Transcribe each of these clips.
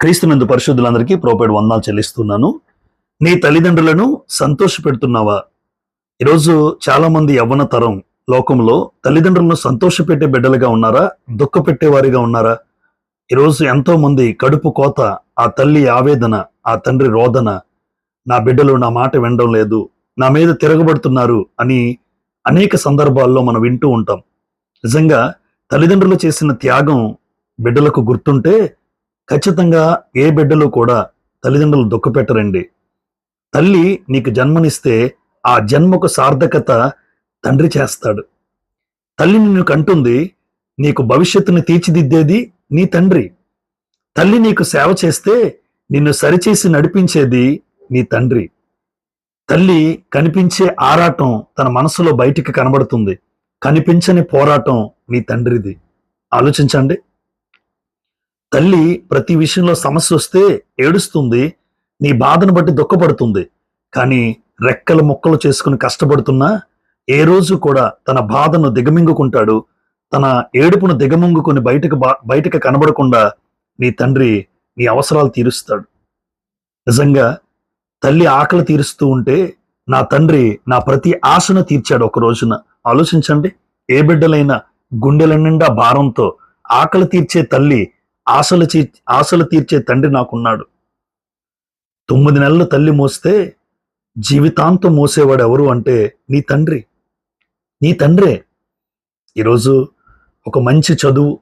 క్రీస్తునందు పరిశుద్ధులందరికీ ప్రోపేడ్ వందాలు చెల్లిస్తున్నాను. నీ తల్లిదండ్రులను సంతోష పెడుతున్నావా ఈరోజు చాలామంది యవ్వన తరం లోకంలో తల్లిదండ్రులను సంతోషపెట్టే బిడ్డలుగా ఉన్నారా? దుఃఖ పెట్టేవారిగా ఉన్నారా? ఈరోజు ఎంతో మంది కడుపు కోత ఆ తల్లి ఆవేదన ఆ తండ్రి రోదన నా బిడ్డలు నా మాట వినడం లేదు నా మీద తిరగబడుతున్నారు అని అనేక సందర్భాల్లో మనం వింటూ ఉంటాం. నిజంగా తల్లిదండ్రులు చేసిన త్యాగం బిడ్డలకు గుర్తుంటే ఖచ్చితంగా ఏ బిడ్డలు కూడా తల్లిదండ్రులు దుఃఖపెట్టరండి తల్లి నీకు జన్మనిస్తే ఆ జన్మకు సార్థకత తండ్రి చేస్తాడు. తల్లి నిన్ను కంటుంది నీకు భవిష్యత్తుని తీర్చిదిద్దేది నీ తండ్రి. తల్లి నీకు సేవ చేస్తే నిన్ను సరిచేసి నడిపించేది నీ తండ్రి. తల్లి కనిపించే ఆరాటం తన మనసులో బయటికి కనబడుతుంది. కనిపించని పోరాటం నీ తండ్రిది. ఆలోచించండి. తల్లి ప్రతి విషయంలో సమస్య వస్తే ఏడుస్తుంది నీ బాధను బట్టి దుఃఖపడుతుంది. కానీ రెక్కలు ముక్కలు చేసుకుని కష్టపడుతున్నా ఏ రోజు కూడా తన బాధను దిగమింగుకుంటాడు. తన ఏడుపును దిగమింగుకొని బయటకు బా- బయటకు కనబడకుండా నీ తండ్రి నీ అవసరాలు తీరుస్తాడు. నిజంగా తల్లి ఆకలి తీరుస్తూ ఉంటే నా తండ్రి నా ప్రతి ఆశను తీర్చాడు ఒక రోజున. ఆలోచించండి ఏ బిడ్డలైనా గుండెల నిండా భారంతో ఆకలి తీర్చే తల్లి ఆశలు చీ ఆశలు తీర్చే తండ్రి నాకున్నాడు. తొమ్మిది నెలలు తల్లి మోస్తే జీవితాంతం మోసేవాడు ఎవరు అంటే నీ తండ్రి. నీ తండ్రే. ఈరోజు ఒక మంచి చదువు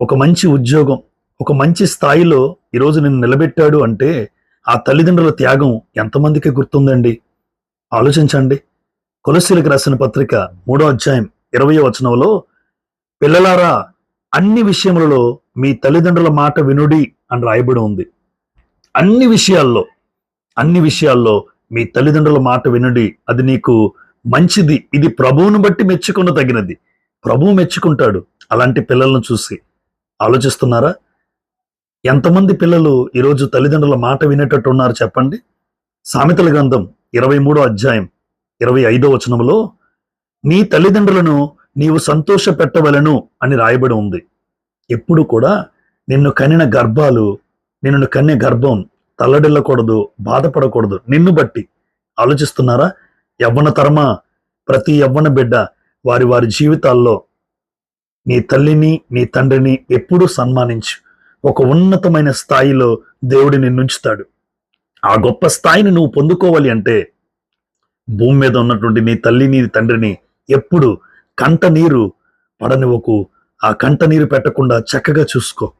ఒక మంచి ఉద్యోగం ఒక మంచి స్థాయిలో ఈరోజు నిన్ను నిలబెట్టాడు అంటే ఆ తల్లిదండ్రుల త్యాగం ఎంతమందికి గుర్తుందండి? ఆలోచించండి. కొలసీలకు రాసిన పత్రిక మూడో అధ్యాయం ఇరవై వచనంలో పిల్లలారా అన్ని విషయములలో మీ తల్లిదండ్రుల మాట వినుడి అని రాయబడి ఉంది. అన్ని విషయాల్లో అన్ని విషయాల్లో మీ తల్లిదండ్రుల మాట వినుడి అది నీకు మంచిది. ఇది ప్రభువును బట్టి మెచ్చుకున్న తగినది. ప్రభువు మెచ్చుకుంటాడు. అలాంటి పిల్లలను చూసి. ఆలోచిస్తున్నారా? ఎంతమంది పిల్లలు ఈరోజు తల్లిదండ్రుల మాట వినేటట్టు ఉన్నారు చెప్పండి? సామెతల గ్రంథం ఇరవై మూడో అధ్యాయం ఇరవై ఐదో వచనంలో నీ తల్లిదండ్రులను నీవు సంతోష పెట్టవలను అని రాయబడి ఉంది. ఎప్పుడు కూడా నిన్ను కనిన గర్భాలు నిన్ను కన్నే గర్భం తల్లడిల్లకూడదు బాధపడకూడదు. నిన్ను బట్టి. ఆలోచిస్తున్నారా? యవ్వన తరమా ప్రతి యవ్వన బిడ్డ వారి వారి జీవితాల్లో నీ తల్లిని నీ తండ్రిని ఎప్పుడూ సన్మానించు. ఒక ఉన్నతమైన స్థాయిలో దేవుడి నిన్నుంచుతాడు. ఆ గొప్ప స్థాయిని నువ్వు పొందుకోవాలి అంటే భూమి మీద ఉన్నటువంటి నీ తల్లిని నీ తండ్రిని ఎప్పుడు కంట నీరు పడనివ్వకు. ఆ కంట నీరు పెట్టకుండా చక్కగా చూసుకో.